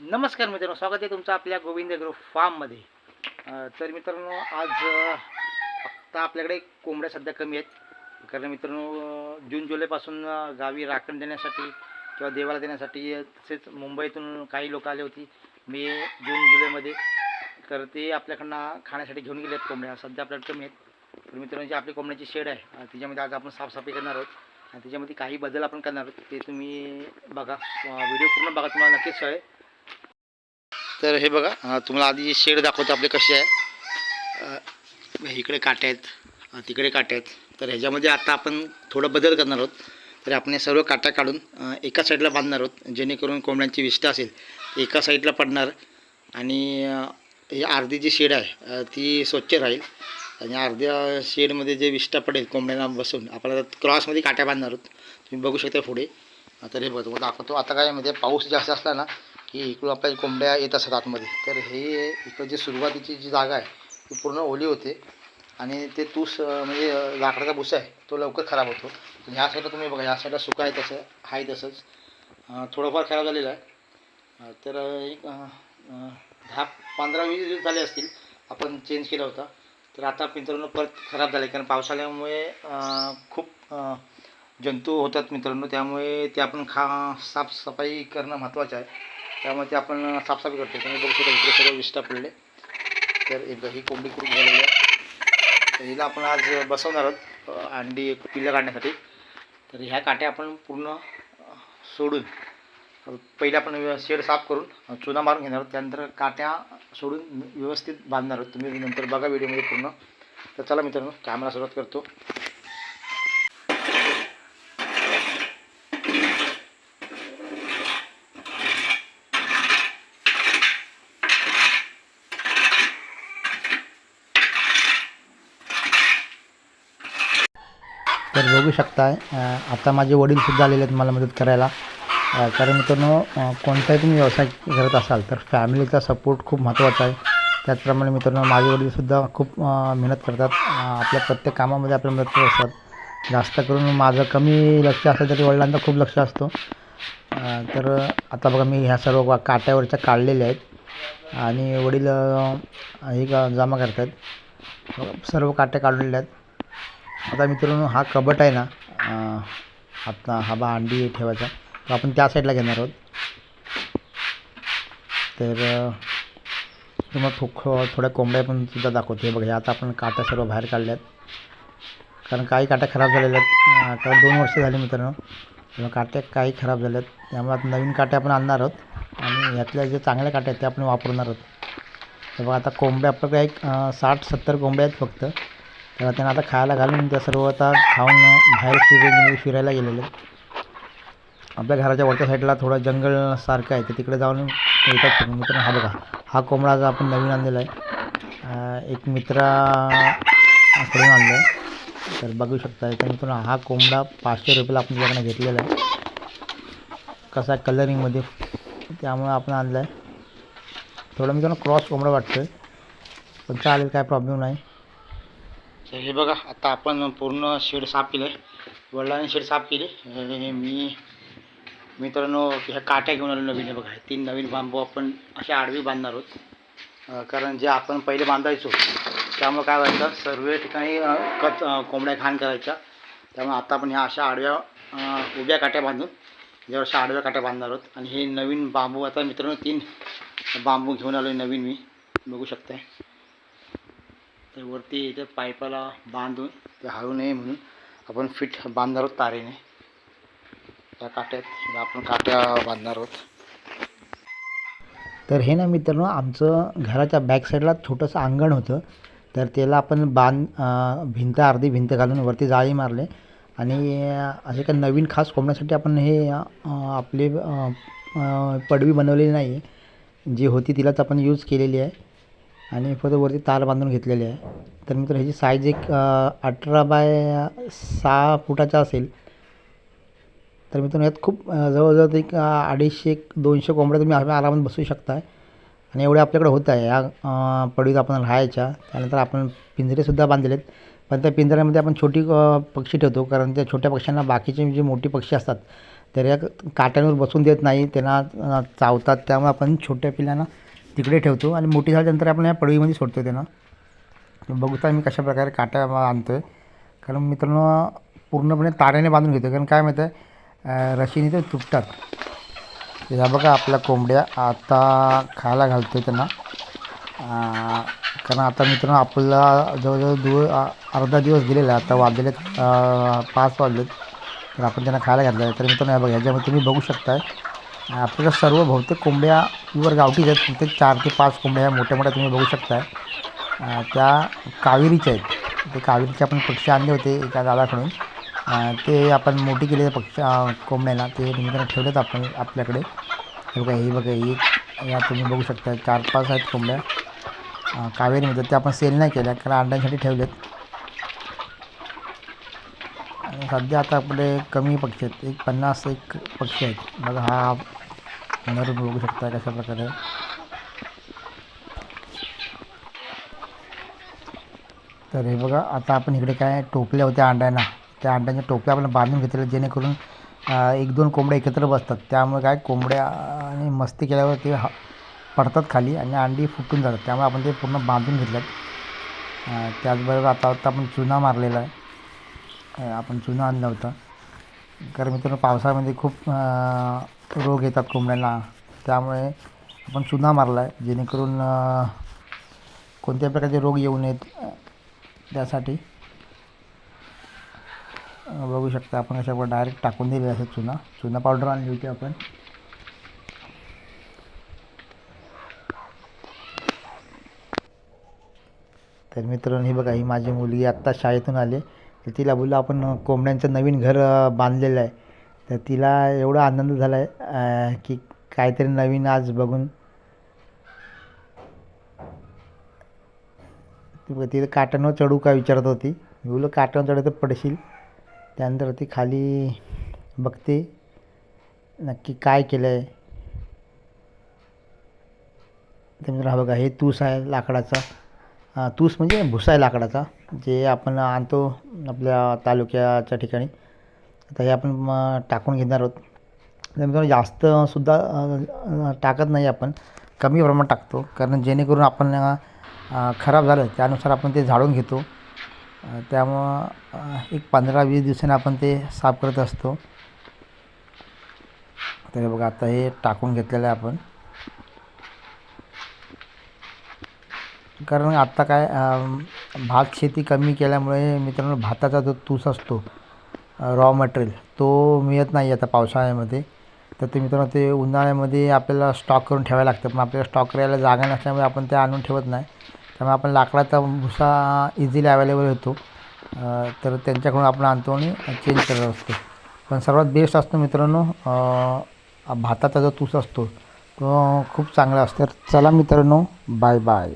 नमस्कार मित्रांनो स्वागत आहे तुमचं आपल्या गोविंद ग्रो फार्ममध्ये तर मित्रांनो आज आत्ता आता आपल्याकडे कोंबड्या सध्या कमी आहेत. कारण मित्रांनो जून जुलैपासून गावी राखण देण्यासाठी किंवा देवाला देण्यासाठी तसेच मुंबईतून काही लोक आले होती. मे जून जुलैमध्ये तर ते आपल्याकडनं खाण्यासाठी घेऊन गेले आहेत कोंबड्या. सध्या आपल्याकडे कमी आहेत. तर मित्रांनो जी आपली कोंबड्याची शेड आहे तिच्यामध्ये त्याच्यामध्ये आज आपण साफसफाई करणार आहोत. आणि त्याच्यामध्ये काही बदल आपण करणार आहोत ते तुम्ही बघा. व्हिडिओ पूर्ण बघा तुम्हाला नक्कीच कळेल. तर हे बघा तुम्हाला आधी शेड दाखवतो आपले कसे आहे. इकडे काटे आहेत तिकडे काटे आहेत. तर ह्याच्यामध्ये आता आपण थोडं बदल करणार आहोत. तर आपण हे सर्व काट्या काढून एका साईडला बांधणार आहोत जेणेकरून कोंबड्यांची विष्ट असेल. एका साईडला पडणार आणि हे ही अर्धी जी शेड आहे ती स्वच्छ राहील. आणि अर्ध्या शेडमध्ये जे विष्टा पडेल कोंबड्यांना बसून आपल्याला क्रॉसमध्ये काट्या बांधणार आहोत. तुम्ही बघू शकता पुढे. तर हे बघा दाखवतो. आता काय म्हणजे पाऊस जास्त असला ना की इकडून आपल्या कोंबड्या येत असतात आतमध्ये. तर हे इकडं जी सुरुवातीची जी जागा आहे ती पूर्ण ओली होते. आणि ते तूस म्हणजे लाकडाचा भुसा आहे तो लवकर खराब होतो. ह्या साईडला तुम्ही बघा ह्या साईडला सुका आहे तसं आहे तसंच. थोडंफार खराब झालेलं आहे. तर एक दहा पंधरा वीस दिवस झाले असतील आपण चेंज केला होता. तर आता मित्रांनो परत खराब झाले कारण पावसाळ्यामुळे खूप जंतू होतात मित्रांनो. त्यामुळे ते आपण खा साफसफाई करणं महत्त्वाचं आहे. त्यामुळे ते आपण साफसाफ करतो. तुम्ही बघू शकता इकडे सर्व विष्टा पडले. तर एक ही कोंबडी खूप झालेली आहे. तर हिला आपण आज बसवणार आहोत अंडी अंडी पिल्लं काढण्यासाठी. तर ह्या काट्या आपण पूर्ण सोडून पहिले आपण शेड साफ करून चुना मारून घेणार आहोत. त्यानंतर काट्या सोडून व्यवस्थित बांधणार आहोत. तुम्ही नंतर बघा व्हिडिओमध्ये पूर्ण. तर चला मित्रांनो कॅमेरा सुरुवात करतो. तर बघू शकताय. आता माझे वडीलसुद्धा आलेले आहेत मला मदत करायला. कारण मित्रांनो कोणताही तुम्ही व्यवसाय करत असाल तर फॅमिलीचा सपोर्ट खूप महत्त्वाचा आहे. त्याचप्रमाणे मित्रांनो माझे वडीलसुद्धा खूप मेहनत करतात. आपल्या प्रत्येक कामामध्ये आपल्या मदत करत असतात. जास्त करून माझं कमी लक्ष असलं तरी वडिलांचा खूप लक्ष असतो. तर आता बघा मी ह्या सर्व काट्यावरच्या काढलेल्या आहेत. आणि वडील हे का- जमा करतात सर्व काट्या काढलेल्या आहेत. आता मित्रांनो हा कबट आहे ना आता हा बा अंडी ठेवायचा. तो आपण त्या साईडला घेणार आहोत. तर तुम्हाला थो थोड्या कोंबड्या पण सुद्धा दाखवतो. हे बघा हे आता आपण काट्या सर्व बाहेर काढल्या आहेत कारण काही काट्या खराब झालेल्या आहेत. कारण आता दोन वर्ष झाली मित्रांनो. तेव्हा काट्या काही खराब झाल्या आहेत त्यामुळे आता नवीन काट्या आपण आणणार आहोत. आणि ह्यातल्या ज्या चांगल्या काट्या आहेत त्या आपण वापरणार आहोत. तर बघा आता कोंबड्या आपल्याकडे एक साठ सत्तर कोंबड्या आहेत फक्त. तेव्हा त्यांना आता खायला घालून त्या सर्व आता खाऊन बाहेर फिरायला फिरायला गेलेले. आपल्या घराच्या वरच्या साईडला थोडं जंगलसारखं आहे तर तिकडे जाऊन येतात फिरून मित्रांनो. हा बघा हा कोंबडा जो आपण नवीन आणलेला आहे. एक मित्राकडून आणला आहे तर बघू शकता तर मित्रांनो हा कोंबडा पाचशे रुपयाला आपण त्याच्याकडे घेतलेला आहे. कसा कलरिंगमध्ये त्यामुळे आपण आणला आहे थोडं मित्रांनो क्रॉस कोंबडा आहे पण चालेल काय प्रॉब्लेम नाही. तर हे बघा आता आपण पूर्ण शेड साफ केलं आहे वडिलांनी शेड साफ केली. मी मित्रांनो ह्या काट्या घेऊन आलो नवीन. हे बघा तीन नवीन बांबू आपण अशा आडवी बांधणार आहोत. कारण जे आपण पहिले बांधायचो त्यामुळे काय व्हायचं सर्व ठिकाणी कच कोंबड्या घाण करायच्या. त्यामुळे आता आपण ह्या अशा आडव्या उभ्या काट्या बांधून ज्या वर्षा आडव्या काट्या बांधणार आहोत. आणि हे नवीन बांबू आता मित्रांनो तीन बांबू घेऊन आलो आहे नवीन मी. बघू शकताय. तर वरती इथे पाईपाला बांधून ते हळू नये म्हणून आपण फिट बांधणार आहोत तारेने. त्या काट्यात आपण काट्या बांधणार आहोत. तर हे ना मित्रांनो आमचं घराच्या बॅक साईडला छोटंसं अंगण होतं. तर त्याला आपण बांध भिंत अर्धी भिंत घालून वरती जाळी मारले. आणि असे काही नवीन खास कोंबण्यासाठी आपण हे आपली आपले पडवी बनवलेली नाही आहे जी होती तिलाच आपण यूज केलेली आहे. आणि फक्त वरती तार बांधून घेतलेली आहे. तर मित्र ह्याची साईज एक अठरा बाय सहा फुटाचा असेल. तर मित्रांनो यात खूप जवळजवळ एक अडीचशे एक दोनशे कोंबड्या तुम्ही आरामात बसू शकता आणि एवढे आपल्याकडे होत आहे या पडवीत आपण राहायच्या. त्यानंतर आपण पिंजरेसुद्धा बांधलेले आहेत पण त्या पिंजऱ्यामध्ये आपण छोटी पक्षी ठेवतो. कारण त्या छोट्या पक्ष्यांना बाकीचे जे मोठी पक्षी असतात तर या काट्यांवर बसून देत नाही. त्यांना चावतात. त्यामुळे आपण छोट्या पिल्लांना तिकडे ठेवतो आणि मोठी झाल्यानंतर आपण या पडवीमध्ये सोडतो त्यांना बघता मी कशा प्रकारे काट्या आणतो आहे कारण मित्रांनो पूर्णपणे ताऱ्याने बांधून घेतो कारण काय माहीत आहे? रशीने ते तुटतात. ह्या बघा आपल्या कोंबड्या आता खायला घालतो त्यांना. कारण आता मित्रांनो आपला जवळजवळ दिव अर्धा दिवस गेलेला आता वाजलेले पाच वाजलेत. तर आपण त्यांना खायला घातलं आहे तर मित्रांनो हे बघा ह्याच्यामध्ये तुम्ही बघू शकताय. आपल्याला सर्व बहुतेक कोंबड्या प्युअर गावठीच आहेत. बहुतेक चार ते पाच कोंबड्या मोठ्या मोठ्या तुम्ही बघू शकताय. त्या कावेरीच्या आहेत. ते कावेरीचे आपण पक्षी आणले होते एका दादाकडून ते आपण मोठी केले पक्ष अं, कोंबड्यांना ते निमित्तानं ठेवलेत आपण आपल्याकडे. हे बघा ही बघा ही या तुम्ही बघू शकता चार पाच आहेत कोंबड्या. कावेरीमध्ये त्या आपण सेल नाही केल्या कारण अंड्यांसाठी ठेवलेत आणि सध्या आता आपले कमी पक्षी आहेत. एक पन्नास एक पक्षी आहेत. बघा हा नर बघू शकता कशा प्रकारे. तर हे बघा आता आपण इकडे काय टोपल्या होत्या अंड्यांना. त्या अंड्यांच्या टोपल्या आपण बांधून घेतलेल्या जेणेकरून एक दोन कोंबड्या एकत्र बसतात. त्यामुळे काय कोंबड्या आणि मस्ती केल्यावर ते हा पडतात खाली आणि अंडी फुटून जातात. त्यामुळे आपण ते पूर्ण बांधून घेतल्यात. त्याचबरोबर आता आता आपण चुना मारलेला आहे. आपण चुना आणला होता. कारण मित्रांनो पावसाळ्यामध्ये खूप रोग येतात कोंबड्यांना. त्यामुळे आपण चुना मारला आहे जेणेकरून कोणत्या प्रकारचे रोग येऊ नयेत त्यासाठी. बघू शकता आपण अशा डायरेक्ट टाकून दिले असं चुना. चुना पावडर आणली होती आपण. तर मित्रांनो हे बघा ही माझी मुलगी आत्ता शाळेतून आले. तर तिला बोललो आपण कोंबड्यांचं नवीन घर बांधलेलं आहे. तर तिला एवढा आनंद झाला आहे की काहीतरी नवीन आज बघून. तिला बघ चढू का विचारत होती. मी बोललो काट्यांवर चढलं तर पडशील. त्यानंतर ती खाली बघते नक्की काय केलं आहे तर म्हणजे हा बघा हे तूस आहे लाकडाचा. तूस म्हणजे भुसा आहे लाकडाचा जे आपण आणतो आपल्या तालुक्याच्या ठिकाणी. आता हे आपण टाकून घेणार आहोत. तर मित्रांनो जास्तसुद्धा टाकत नाही आपण. कमी प्रमाणात टाकतो कारण जेणेकरून आपण खराब झालं त्यानुसार आपण ते झाडून घेतो. त्यामुळं एक पंधरा वीस दिवसांनी आपण ते साफ करत असतो. तर बघा आता हे टाकून घेतलेलं आहे आपण. कारण आत्ता काय भात शेती कमी केल्यामुळे मित्रांनो भाताचा जो तूस असतो रॉ मटेरियल तो मिळत नाही आता पावसाळ्यामध्ये. तर ते मित्रांनो ते उन्हाळ्यामध्ये आपल्याला स्टॉक करून ठेवायला लागतं. पण आपल्याला स्टॉक करायला जागा नसल्यामुळे आपण ते आणून ठेवत नाही. त्यामुळे आपण लाकडाचा भुसा इझिली अवेलेबल होतो. तर त्यांच्याकडून आपण आणतो आणि चेंज करत असतो. पण सर्वात बेस्ट असतो मित्रांनो भाताचा जो तूस असतो तो खूप चांगला असतो. तर चला मित्रांनो बाय बाय